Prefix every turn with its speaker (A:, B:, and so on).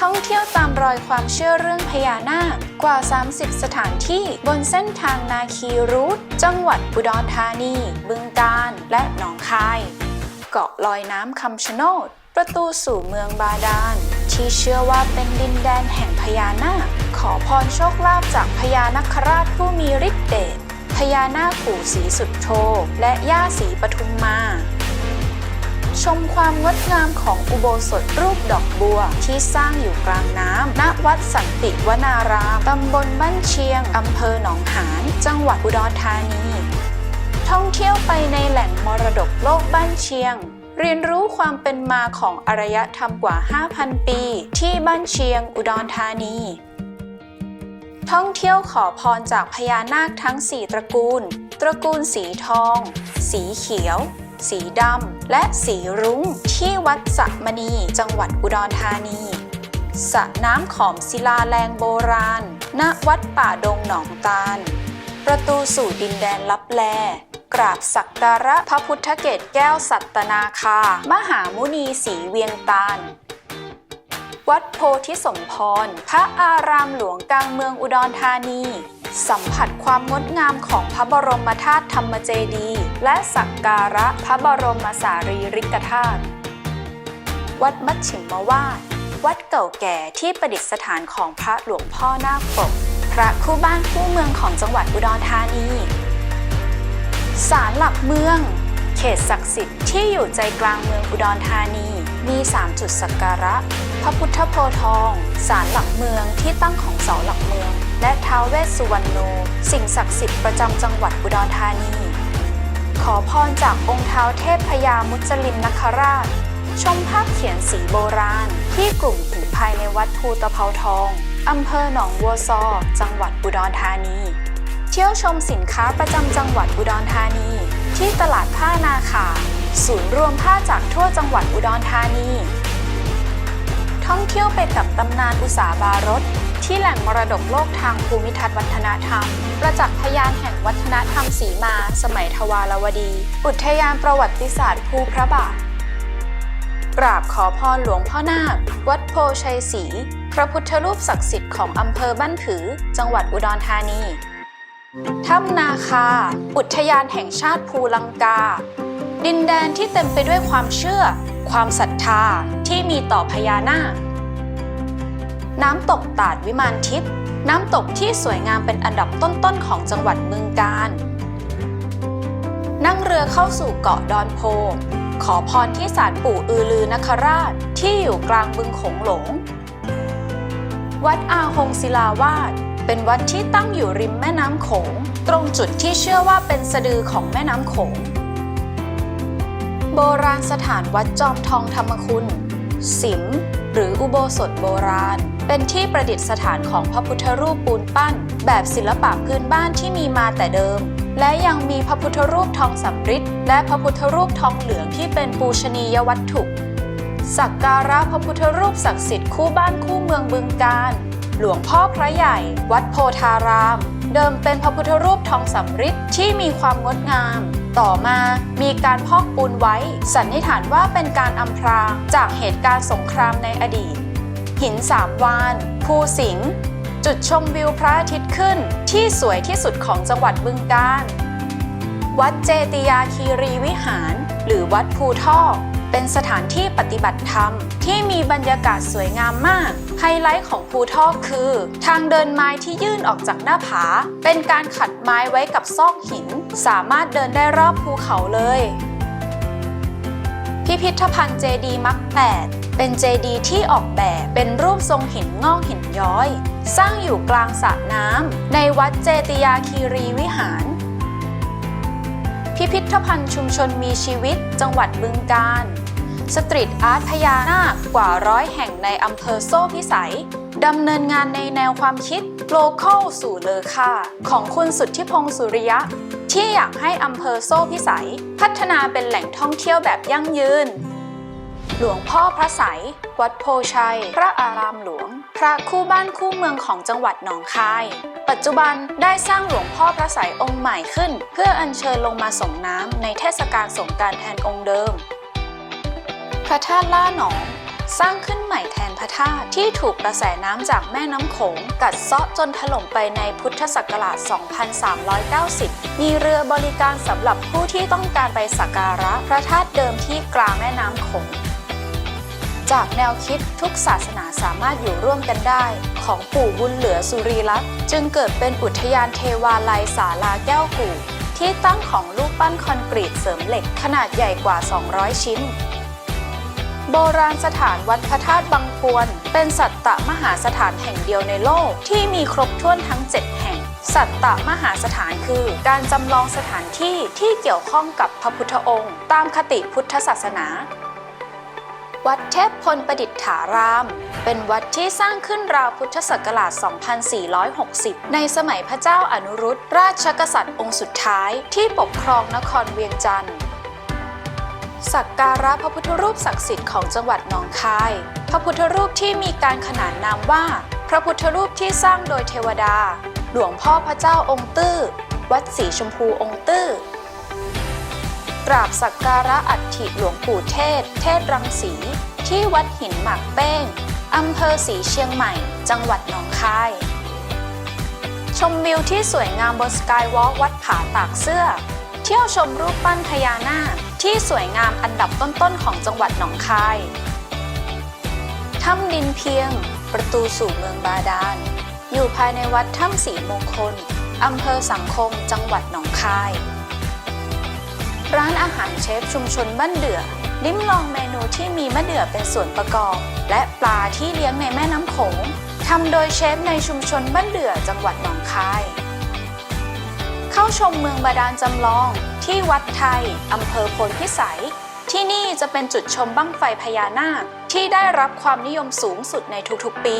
A: ท่องเที่ยวตามรอยความเชื่อเรื่องพญานาคกว่า 30 สถานที่บนเส้นทางนาคีรูทจังหวัดอุดรธานี บึงกาฬ และหนองคาย เกาะลอยน้ำคำชะโนด ประตูสู่เมืองบาดาล ที่เชื่อว่าเป็นดินแดนแห่งพญานาค ขอพรโชคลาภจากพญานคราชผู้มีฤทธิ์เดชพญานาคปู่ศรีสุดโทและย่าศรีปทุมมา ชมความงดงามของอุโบสถรูปดอกบัว ที่สร้างอยู่กลางน้ำณวัดสันติวนาราม ตำบลบ้านเชียง อำเภอหนองหาน จังหวัดอุดรธานี ท่องเที่ยวไปในแหล่งมรดกโลกบ้านเชียงเรียนรู้ความเป็นมาของอารยธรรมกว่า 5,000 ปี ที่บ้านเชียง อุดรธานี ท่องเที่ยวขอพรจากพญานาคทั้ง 4 ตระกูล ตระกูลสีทอง สีเขียว สีดำ และสีรุ้ง ที่วัดสะมณี จังหวัดอุดรธานีสระน้ำขอมศิลาแรงโบราณ ณ วัดป่าดงหนองตาล ประตูสู่ดินแดนลับแล กราบสักการะพระพุทธเกศแก้วสัตนาคา มหามุนีสีเวียงตาล วัดโพธิสมพร พระอารามหลวงกลางเมืองอุดรธานี สัมผัสความงดงามของพระบรมธาตุธรรมเจดีย์และสักการะพระบรมสารีริกธาตุ วัดมัชชิมวาดวัดเก่าแก่ที่ประดิษฐานของพระหลวงพ่อนาคปก พระคู่บ้านคู่เมืองของจังหวัดอุดรธานีศาลหลักเมือง เขตศักดิ์สิทธิ์ที่อยู่ใจกลางเมืองอุดรธานี มี3จุดสักการะ พระพุทธโพธทองศาลหลักเมืองที่ตั้งของเสาหลักเมือง และท้าวเวสสุวรรณโนสิ่งศักดิ์สิทธิ์ประจำจังหวัดอุดรธานี ขอพรจากองค์ท้าวเทพพญามุจลินนคราช ชมภาพเขียนสีโบราณ ที่กลุ่มหินภายในวัดภูตะเภาทองอำเภอหนองวัวซอ จังหวัดอุดรธานี เที่ยวชมสินค้าประจำจังหวัดอุดรธานี ที่ตลาดผ้านาคา ศูนย์รวมผ้าจากทั่วจังหวัดอุดรธานี ท่องเที่ยวไปกับตำนานอุสาบารถที่แหล่งมรดกโลกทางภูมิทัศน์วัฒนธรรม ประจักษ์พยานแห่งวัฒนธรรมสีมา สมัยทวารวดี อุทยานประวัติศาสตร์ภูพระบาทกราบขอพรหลวงพ่อนาค วัดโพชัยศรีพระพุทธรูปศักดิ์สิทธิ์ของอำเภอบ้านผือ จังหวัดอุดรธานีถ้ำนาคา อุทยานแห่งชาติภูลังกา ดินแดนที่เต็มไปด้วยความเชื่อ ความศรัทธาที่มีต่อพญานาค น้ำตกตาดวิมานทิพย์น้ำตกที่สวยงามเป็นอันดับต้นๆของจังหวัดบึงกาฬนั่งเรือเข้าสู่เกาะดอนโพ ขอพรที่ศาลปู่อือลือนคราชที่อยู่กลางบึงโขงหลง วัดอาหงศิลาวาสเป็นวัดที่ตั้งอยู่ริมแม่น้ำโขง ตรงจุดที่เชื่อว่าเป็นสะดือของแม่น้ำโขง โบราณสถานวัดจอมทองธรรมคุณ สิม หรืออุโบสถโบราณ เป็นที่ประดิษฐานของพระพุทธรูปปูนปั้น แบบศิลปะพื้นบ้านที่มีมาแต่เดิม และยังมีพระพุทธรูปทองสำริดและพระพุทธรูปทองเหลืองที่เป็นปูชนียวัตถุ สักการะพระพุทธรูปศักดิ์สิทธิ์คู่บ้านคู่เมืองบึงกาฬ หลวงพ่อพระใหญ่ วัดโพธาราม เดิมเป็นพระพุทธรูปทองสำริดที่มีความงดงาม ต่อมามีการพอกปูนไว้ สันนิษฐานว่าเป็นการอำพรางจากเหตุการณ์สงครามในอดีต หินสามวาน ภูสิงห์จุดชมวิวพระอาทิตย์ขึ้นที่สวยที่สุดของจังหวัดบึงกาฬวัดเจติยาคีรีวิหาร หรือวัดภูทอก เป็นสถานที่ปฏิบัติธรรม ที่มีบรรยากาศสวยงามมาก ไฮไลท์ของภูทอกคือ ทางเดินไม้ที่ยื่นออกจากหน้าผา เป็นการขัดไม้ไว้กับซอกหิน สามารถเดินได้รอบภูเขาเลย พิพิธภัณฑ์เจดีมักแปดเป็นเจดีที่ออกแบบเป็นรูปทรงหินงอกหินย้อย สร้างอยู่กลางสระน้ำในวัดเจติยาคีรีวิหาร พิพิธภัณฑ์ชุมชนมีชีวิต จังหวัดบึงกาฬ สตรีทอาร์ตพญานาคกว่าร้อยแห่งในอำเภอโซ่พิสัย ดำเนินงานในแนวความคิดโลเคอลสู่เลอค่า ของคุณสุทธิพงศ์สุริยะ ที่อยากให้อำเภอโซ่พิสัย พัฒนาเป็นแหล่งท่องเที่ยวแบบยั่งยืน หลวงพ่อพระไสยวัดโพชัย พระอารามหลวง พระคู่บ้านคู่เมืองของจังหวัดหนองคาย ปัจจุบันได้สร้างหลวงพ่อพระไสยองค์ใหม่ขึ้น เพื่ออัญเชิญลงมาส่งน้ำในเทศกาลสงการแทนองค์เดิม พระธาตุล่าหนองสร้างขึ้นใหม่แทนพระธาตุที่ถูกกระแสน้ำจากแม่น้ำโขง กัดเซาะจนถล่มไปในพุทธศักราช 2390 มีเรือบริการสำหรับผู้ที่ต้องการไปสักการะพระธาตุเดิมที่กลางแม่น้ำโขง จากแนวคิดทุกศาสนาสามารถอยู่ร่วมกันได้ ของปู่บุญเหลือสุรีลักษณ์จึงเกิดเป็นอุทยานเทวาลัยศาลาแก้วกู่ ที่ตั้งของรูปปั้นคอนกรีตเสริมเหล็กขนาดใหญ่กว่า 200 ชิ้น โบราณสถานวัดพระธาตุบางพวน เป็นสัตตมหาสถานแห่งเดียวในโลกที่มีครบถ้วนทั้ง 7 แห่ง สัตตมหาสถานคือการจำลองสถานที่ที่เกี่ยวข้องกับพระพุทธองค์ ตามคติพุทธศาสนา วัดเทพพลประดิษฐาราม เป็นวัดที่สร้างขึ้นราวพุทธศักราช 2460 ในสมัยพระเจ้าอนุรุตราชกษัตริย์องค์สุดท้ายที่ปกครองนครเวียงจันทร์สักการะพระพุทธรูปศักดิ์สิทธิ์ของจังหวัดหนองคาย พระพุทธรูปที่มีการขนานนามว่า พระพุทธรูปที่สร้างโดยเทวดา หลวงพ่อพระเจ้าองค์ตื้อ วัดสีชมพูองค์ตื้อ กราบสักการะอัฐิหลวงปู่เทศ เทศรังสี ที่วัดหินหมากเป้งอำเภอสีเชียงใหม่ จังหวัดหนองคาย ชมวิวที่สวยงามบนสกายวอล์กวัดผาตากเสื้อ เที่ยวชมรูปปั้นพญานาคที่สวยงามอันดับต้นๆของจังหวัดหนองคายถ้ำดินเพียง ประตูสู่เมืองบาดาล อยู่ภายในวัดถ้ำสีมงคลอำเภอสังคม จังหวัดหนองคาย ร้านอาหารเชฟชุมชนบ้านเดือลิ้มลองเมนูที่มีมะเดื่อเป็นส่วนประกอบ และปลาที่เลี้ยงในแม่น้ำโขงทำโดยเชฟในชุมชนบ้านเดือจังหวัดหนองคาย เข้าชมเมืองบาดาลจำลองที่วัดไทยอำเภอพลพิสัย ที่นี่จะเป็นจุดชมบั้งไฟพญานาคที่ได้รับความนิยมสูงสุดในทุกๆปี